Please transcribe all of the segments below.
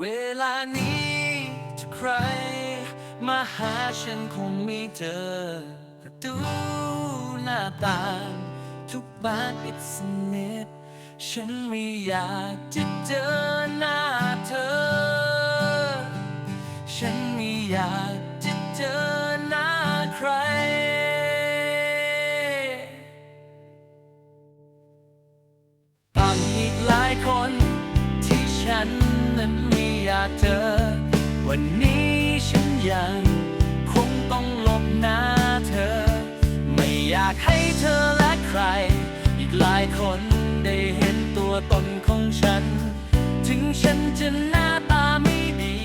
เวลานี้จะใคร มาหาฉันคงไม่เจอประตูหน้าต่างทุกบ้านปิดสนิทฉันไม่อยากจะเจอหน้าเธอ ฉันไม่อยาก เจอวันนี้ฉันยังคงต้องหลบหน้าเธอ ไม่อยากให้เธอและใคร อีกหลายคนได้เห็นตัวตนของฉัน ถึงฉันจะหน้าตาไม่ดี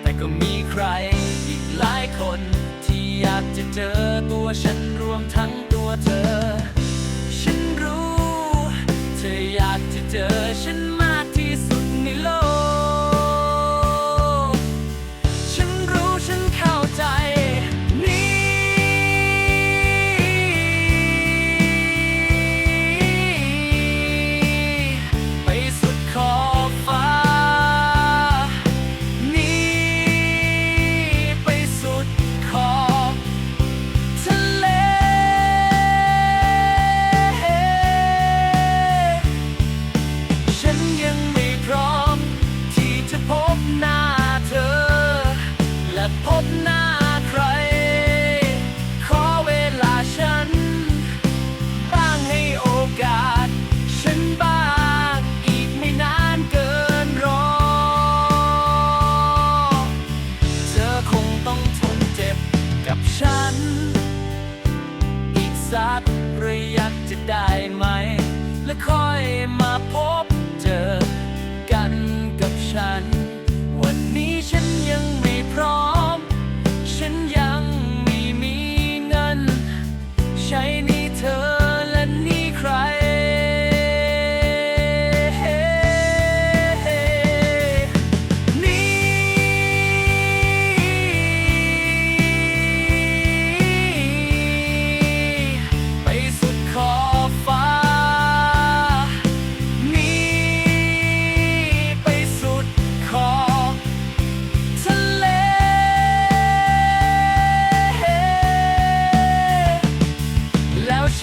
แต่ก็มีใครอีกหลายคนที่อยากจะเจอตัวฉันรวมทั้งตัวเธอ ฉันรู้ เธออยากจะเจอฉัน สักระยะจะได้ไหม และค่อยมาพบเจอกันกับฉัน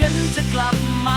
ฉันจะกลับมา